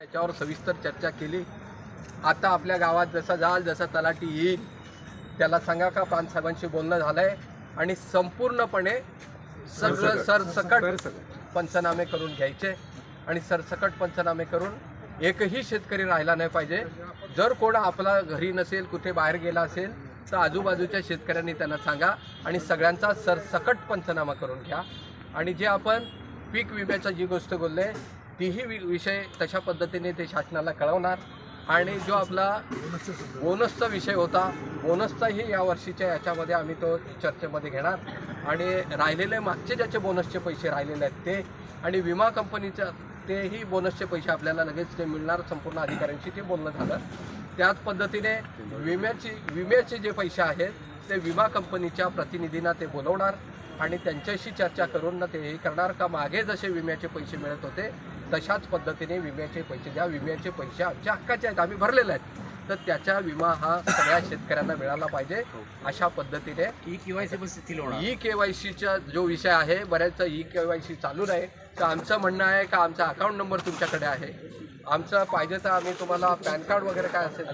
त्याच्यावर सविस्तर चर्चा केली. आता आपल्या गावात जसा जाल जसा तलाठी येईल त्याला सांगा का साहेबांशी बोलणं झालंय आणि संपूर्णपणे सगळं. सरसकट पंचनामे करून घ्यायचे आणि सरसकट पंचनामे करून एकही शेतकरी राहिला नाही पाहिजे. जर कोण आपला घरी नसेल कुठे बाहेर गेला असेल तर आजूबाजूच्या शेतकऱ्यांनी त्यांना सांगा आणि सगळ्यांचा सरसकट पंचनामा करून घ्या. आणि जे आपण पीक विम्याचा जी गोष्ट बोलले तीही वि- विषय तशा पद्धतीने ते शासनाला कळवणार. आणि जो आपला बोनसचा विषय होता बोनसचाही यावर्षीच्या याच्यामध्ये आम्ही तो चर्चेमध्ये घेणार. आणि राहिलेले मागचे ज्याचे बोनसचे पैसे राहिलेले आहेत ते आणि विमा कंपनीचं तेही बोनसचे पैसे आपल्याला लगेच ते मिळणार संपूर्ण अधिकाऱ्यांशी ते बोलणं झालं. त्याच पद्धतीने विम्याची विम्याचे जे पैसे आहेत ते विमा कंपनीच्या प्रतिनिधींना ते बोलवणार. आणि त्यांच्याशी चर्चा करून ना ते हे करणार. का मागे जसे विम्याचे पैसे मिळत होते तशाच पद्धतीने विम्याचे पैसे द्या. विम्याचे पैसे आमच्या हक्काचे आहेत. आम्ही भरलेले आहेत. तर त्याचा विमा हा सगळ्या शेतकऱ्यांना मिळाला पाहिजे. अशा पद्धतीने e KYC e K Y सीचा जो विषय आहे बऱ्याचचा ई के वाय सी चालू नाही. तर आमचं म्हणणं आहे का आमचा अकाउंट नंबर तुमच्याकडे आहे. आमचं पाहिजे तर आम्ही तुम्हाला पॅन कार्ड वगैरे काय असेल.